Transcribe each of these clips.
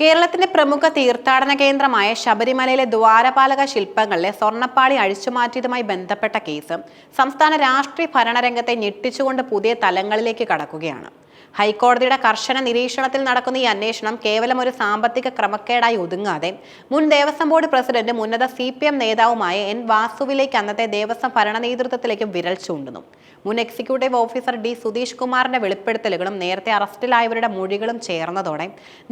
കേരളത്തിന്റെ പ്രമുഖ തീർത്ഥാടന കേന്ദ്രമായ ശബരിമലയിലെ ദ്വാരപാലക ശില്പങ്ങളിലെ സ്വർണപ്പാളി അഴിച്ചുമാറ്റിയതുമായി ബന്ധപ്പെട്ട കേസ് സംസ്ഥാന രാഷ്ട്രീയ ഭരണരംഗത്തെ ഞെട്ടിച്ചുകൊണ്ട് പുതിയ തലങ്ങളിലേക്ക് കടക്കുകയാണ്. ഹൈക്കോടതിയുടെ കർശന നിരീക്ഷണത്തിൽ നടക്കുന്ന ഈ അന്വേഷണം കേവലം ഒരു സാമ്പത്തിക ക്രമക്കേടായി ഒതുങ്ങാതെ മുൻ ദേവസ്വം ബോർഡ് പ്രസിഡന്റും ഉന്നത സി പി എം നേതാവുമായ എൻ വാസുവിലേക്ക് അന്നത്തെ ദേവസ്വം ഭരണ നേതൃത്വത്തിലേക്കും വിരൽ ചൂണ്ടുന്നു. മുൻ എക്സിക്യൂട്ടീവ് ഓഫീസർ ഡി സുധീഷ് കുമാറിന്റെ വെളിപ്പെടുത്തലുകളും നേരത്തെ അറസ്റ്റിലായവരുടെ മൊഴികളും ചേർന്നതോടെ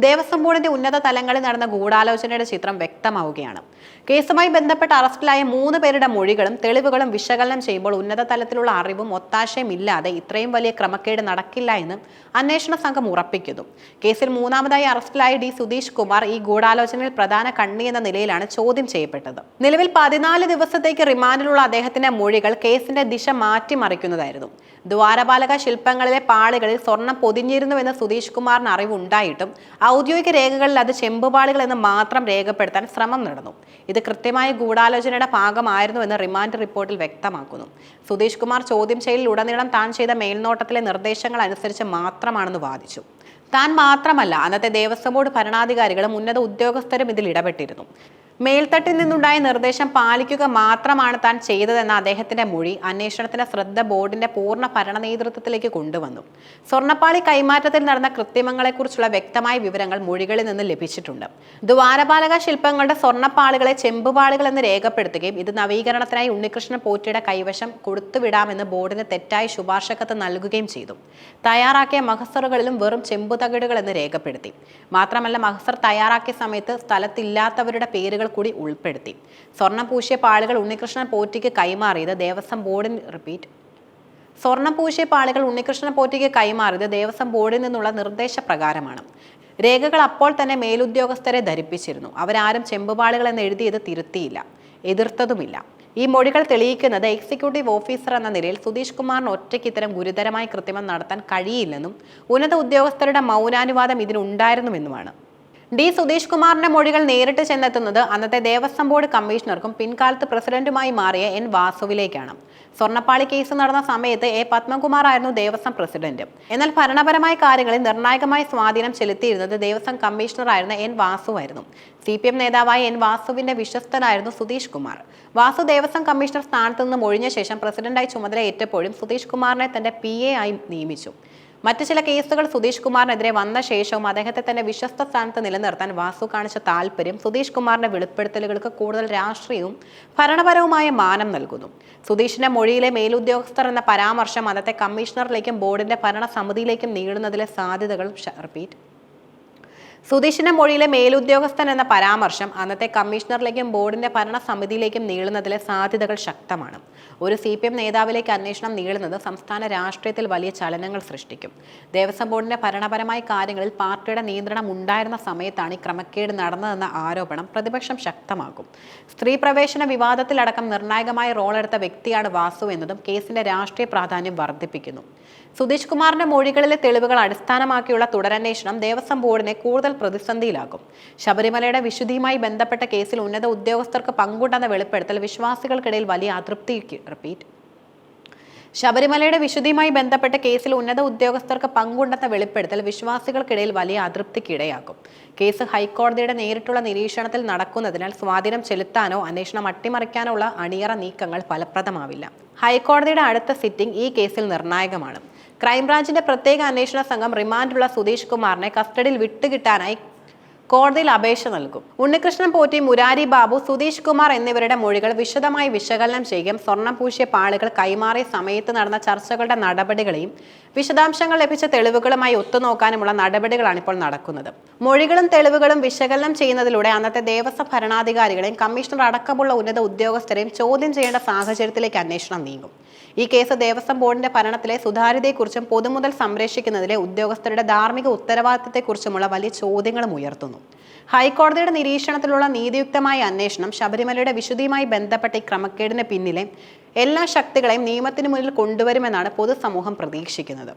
ദേവസ്വം ബോർഡിന്റെ ഉന്നത തലങ്ങളിൽ നടന്ന ഗൂഢാലോചനയുടെ ചിത്രം വ്യക്തമാവുകയാണ്. കേസുമായി ബന്ധപ്പെട്ട് അറസ്റ്റിലായ മൂന്ന് പേരുടെ മൊഴികളും തെളിവുകളും വിശകലനം ചെയ്യുമ്പോൾ ഉന്നത തലത്തിലുള്ള അറിവും ഒത്താശയും ഇല്ലാതെ ഇത്രയും വലിയ ക്രമക്കേട് നടക്കില്ല എന്ന് അന്വേഷണ സംഘം ഉറപ്പിക്കുന്നു. കേസിൽ മൂന്നാമതായി അറസ്റ്റിലായ ഡി സുധീഷ് കുമാർ ഈ ഗൂഢാലോചനയിൽ പ്രധാന കണ്ണി എന്ന നിലയിലാണ് ചോദ്യം ചെയ്യപ്പെട്ടത്. നിലവിൽ പതിനാല് ദിവസത്തേക്ക് റിമാൻഡിലുള്ള അദ്ദേഹത്തിന്റെ മൊഴികൾ കേസിന്റെ ദിശ മാറ്റിമറിക്കുന്നതായിരുന്നു. ദ്വാരപാലക ശില്പങ്ങളിലെ പാളികളിൽ സ്വർണം പൊതിഞ്ഞിരുന്നുവെന്ന് സുധീഷ് കുമാറിന് അറിവുണ്ടായിട്ടും ഔദ്യോഗിക രേഖകളിൽ അത് ചെമ്പുപാളികൾ എന്ന് മാത്രം രേഖപ്പെടുത്താൻ ശ്രമം നടന്നു. ഇത് കൃത്യമായ ഗൂഢാലോചനയുടെ ഭാഗമായിരുന്നുവെന്ന് റിമാൻഡ് റിപ്പോർട്ടിൽ വ്യക്തമാക്കുന്നു. സുധീഷ് കുമാർ ചോദ്യം ചെയ്യലിൽ ഉടനീളം താൻ ചെയ്ത മേൽനോട്ടത്തിലെ നിർദ്ദേശങ്ങൾ അനുസരിച്ച് മാത്രമാണെന്ന് വാദിച്ചു. താൻ മാത്രമല്ല അന്നത്തെ ദേവസ്വം ബോർഡ് ഭരണാധികാരികളും ഉന്നത ഉദ്യോഗസ്ഥരും ഇതിൽ ഇടപെട്ടിരുന്നു. മേൽത്തട്ടിൽ നിന്നുണ്ടായ നിർദ്ദേശം പാലിക്കുക മാത്രമാണ് താൻ ചെയ്തതെന്ന അദ്ദേഹത്തിന്റെ മൊഴി അന്വേഷണത്തിന് ശ്രദ്ധ ബോർഡിന്റെ പൂർണ ഭരണ നേതൃത്വത്തിലേക്ക് കൊണ്ടുവന്നു. സ്വർണപ്പാളി കൈമാറ്റത്തിൽ നടന്ന കൃത്രിമങ്ങളെക്കുറിച്ചുള്ള വ്യക്തമായ വിവരങ്ങൾ മൊഴികളിൽ നിന്ന് ലഭിച്ചിട്ടുണ്ട്. ദ്വാരപാലക ശില്പങ്ങളുടെ സ്വർണപ്പാളികളെ ചെമ്പുപാളികൾ എന്ന് രേഖപ്പെടുത്തുകയും ഇത് നവീകരണത്തിനായി ഉണ്ണികൃഷ്ണൻ പോറ്റിയുടെ കൈവശം കൊടുത്തുവിടാമെന്ന് ബോർഡിന് തെറ്റായ ശുപാർശക്കത്ത് നൽകുകയും ചെയ്തു. തയ്യാറാക്കിയ മഹസറുകളിലും വെറും ചെമ്പുതകിടുകൾ എന്ന് രേഖപ്പെടുത്തി. മാത്രമല്ല മഹസർ തയ്യാറാക്കിയ സമയത്ത് സ്ഥലത്തില്ലാത്തവരുടെ പേരുകൾ കൂടി ഉൾപ്പെടുത്തി. സ്വർണം പൂശിയ പാളുകൾ ഉണ്ണികൃഷ്ണൻ പോറ്റിക്ക് കൈമാറിയത് ദേവസ്വം ബോർഡിന് റിപ്പീറ്റ്. സ്വർണം പൂശിയ പാളുകൾ ഉണ്ണികൃഷ്ണൻ പോറ്റിക്ക് കൈമാറിയത് ദേവസ്വം ബോർഡിൽ നിന്നുള്ള നിർദ്ദേശപ്രകാരമാണ്. രേഖകൾ അപ്പോൾ തന്നെ മേലുദ്യോഗസ്ഥരെ ധരിപ്പിച്ചിരുന്നു. അവരാരും ചെമ്പുപാളികൾ എന്ന് എഴുതിയത് തിരുത്തിയില്ല. എതിർത്തതുമില്ല. ഈ മൊഴികൾ തെളിയിക്കുന്നത് എക്സിക്യൂട്ടീവ് ഓഫീസർ എന്ന നിലയിൽ സുധീഷ് കുമാറിന് ഒറ്റയ്ക്ക് ഇത്തരം ഗുരുതരമായ കൃത്രിമം നടത്താൻ കഴിയില്ലെന്നും ഉന്നത ഉദ്യോഗസ്ഥരുടെ മൗനാനുവാദം ഇതിനുണ്ടായിരുന്നുവെന്നുമാണ്. ഡി സുധീഷ് കുമാറിന്റെ മൊഴികൾ നേരിട്ട് ചെന്നെത്തുന്നത് അന്നത്തെ ദേവസ്വം ബോർഡ് കമ്മീഷണർക്കും പിൻകാലത്ത് പ്രസിഡന്റുമായി മാറിയ എൻ വാസുവിലേക്കാണ്. സ്വർണപ്പാളി കേസ് നടന്ന സമയത്ത് എ പത്മകുമാർ ആയിരുന്നു ദേവസ്വം പ്രസിഡന്റ്. എന്നാൽ ഭരണപരമായ കാര്യങ്ങളിൽ നിർണായകമായ സ്വാധീനം ചെലുത്തിയിരുന്നത് ദേവസ്വം കമ്മീഷണറായിരുന്ന എൻ വാസുവായിരുന്നു. സി പി എം നേതാവായ എൻ വാസുവിന്റെ വിശ്വസ്തനായിരുന്നു സുധീഷ് കുമാർ വാസു ദേവസ്വം കമ്മീഷണർ സ്ഥാനത്ത് നിന്ന് ഒഴിഞ്ഞ ശേഷം പ്രസിഡന്റായി ചുമതലയേറ്റപ്പോഴും സുധീഷ് കുമാറിനെ തന്റെ പി എ ആയി നിയമിച്ചു. മറ്റു ചില കേസുകൾ സുധീഷ് കുമാറിനെതിരെ വന്ന ശേഷവും അദ്ദേഹത്തെ തന്നെ വിശ്വസ്ത സ്ഥാനത്ത് നിലനിർത്താൻ വാസു കാണിച്ച താല്പര്യം സുധീഷ് കുമാറിന്റെ വെളിപ്പെടുത്തലുകൾക്ക് കൂടുതൽ രാഷ്ട്രീയവും ഭരണപരവുമായ മാനം നൽകുന്നു. സുധീഷിന്റെ മൊഴിയിലെ മേലുദ്യോഗസ്ഥർ എന്ന പരാമർശം അന്നത്തെ കമ്മീഷണറിലേക്കും ബോർഡിന്റെ ഭരണസമിതിയിലേക്കും നീളുന്നതിലെ സാധ്യതകൾ റിപ്പീറ്റ്. സുധീഷിന്റെ മൊഴിയിലെ മേലുദ്യോഗസ്ഥൻ എന്ന പരാമർശം അന്നത്തെ കമ്മീഷണറിലേക്കും ബോർഡിന്റെ ഭരണസമിതിയിലേക്കും നീളുന്നതിലെ സാധ്യതകൾ ശക്തമാണ്. ഒരു സി പി എം നേതാവിലേക്ക് അന്വേഷണം നീളുന്നത് സംസ്ഥാന രാഷ്ട്രീയത്തിൽ വലിയ ചലനങ്ങൾ സൃഷ്ടിക്കും. ദേവസ്വം ബോർഡിന്റെ ഭരണപരമായ കാര്യങ്ങളിൽ പാർട്ടിയുടെ നിയന്ത്രണം ഉണ്ടായിരുന്ന സമയത്താണ് ഈ ക്രമക്കേട് നടന്നതെന്ന ആരോപണം പ്രതിപക്ഷം ശക്തമാക്കും. സ്ത്രീ പ്രവേശന വിവാദത്തിലടക്കം നിർണായകമായ റോളെടുത്ത വ്യക്തിയാണ് വാസു എന്നതും കേസിന്റെ രാഷ്ട്രീയ പ്രാധാന്യം വർദ്ധിപ്പിക്കുന്നു. സുധീഷ് കുമാറിന്റെ മൊഴികളിലെ തെളിവുകൾ അടിസ്ഥാനമാക്കിയുള്ള തുടരന്വേഷണം ദേവസ്വം ബോർഡിനെ കൂടുതൽ പ്രതിസന്ധിയിലാക്കും ശബരിമലയുടെ വിശുദ്ധിയുമായി ബന്ധപ്പെട്ട കേസിൽ ഉന്നത ഉദ്യോഗസ്ഥർക്ക് പങ്കുണ്ടെന്ന വെളിപ്പെടുത്തൽ വിശ്വാസികൾക്കിടയിൽ വലിയ അതൃപ്തി റിപ്പീറ്റ്. ശബരിമലയുടെ വിശുദ്ധിയുമായി ബന്ധപ്പെട്ട കേസിൽ ഉന്നത ഉദ്യോഗസ്ഥർക്ക് പങ്കുണ്ടെന്ന വെളിപ്പെടുത്തൽ വിശ്വാസികൾക്കിടയിൽ വലിയ അതൃപ്തിക്കിടയാക്കും കേസ് ഹൈക്കോടതിയുടെ നേരിട്ടുള്ള നിരീക്ഷണത്തിൽ നടക്കുന്നതിനാൽ സ്വാധീനം ചെലുത്താനോ അന്വേഷണം അട്ടിമറിക്കാനോ ഉള്ള അണിയറ നീക്കങ്ങൾ ഫലപ്രദമാവില്ല. ഹൈക്കോടതിയുടെ അടുത്ത സിറ്റിംഗ് ഈ കേസിൽ നിർണായകമാണ്. ക്രൈംബ്രാഞ്ചിന്റെ പ്രത്യേക അന്വേഷണ സംഘം റിമാൻഡുള്ള സുധീഷ് കുമാറിനെ കസ്റ്റഡിയിൽ വിട്ടുകിട്ടാനായി കോടതിയിൽ അപേക്ഷ നൽകും. ഉണ്ണികൃഷ്ണൻ പോറ്റി മുരാരി ബാബു സുധീഷ് കുമാർ എന്നിവരുടെ മൊഴികൾ വിശദമായി വിശകലനം ചെയ്യുകയും സ്വർണം പൂശിയ പാളുകൾ കൈമാറിയ സമയത്ത് നടന്ന ചർച്ചകളുടെ നടപടികളെയും വിശദാംശങ്ങൾ ലഭിച്ച തെളിവുകളുമായി ഒത്തുനോക്കാനുമുള്ള നടപടികളാണ് ഇപ്പോൾ നടക്കുന്നത്. മൊഴികളും തെളിവുകളും വിശകലനം ചെയ്യുന്നതിലൂടെ അന്നത്തെ ദേവസ്വം ഭരണാധികാരികളെയും കമ്മീഷണർ അടക്കമുള്ള ഉന്നത ഉദ്യോഗസ്ഥരെയും ചോദ്യം ചെയ്യേണ്ട സാഹചര്യത്തിലേക്ക് അന്വേഷണം നീങ്ങും. ഈ കേസ് ദേവസ്വം ബോർഡിന്റെ ഭരണത്തിലെ സുതാര്യതയെക്കുറിച്ചും പൊതുമുതൽ സംരക്ഷിക്കുന്നതിലെ ഉദ്യോഗസ്ഥരുടെ ധാർമ്മിക ഉത്തരവാദിത്തത്തെക്കുറിച്ചുമുള്ള വലിയ ചോദ്യങ്ങളും ഉയർത്തുന്നു. ഹൈക്കോടതിയുടെ നിരീക്ഷണത്തിലുള്ള നീതിയുക്തമായ അന്വേഷണം ശബരിമലയുടെ വിശുദ്ധിയുമായി ബന്ധപ്പെട്ട ഈ ക്രമക്കേടിന് പിന്നിലെ എല്ലാ ശക്തികളെയും നിയമത്തിന് മുന്നിൽ കൊണ്ടുവരുമെന്നാണ് പൊതുസമൂഹം പ്രതീക്ഷിക്കുന്നത്.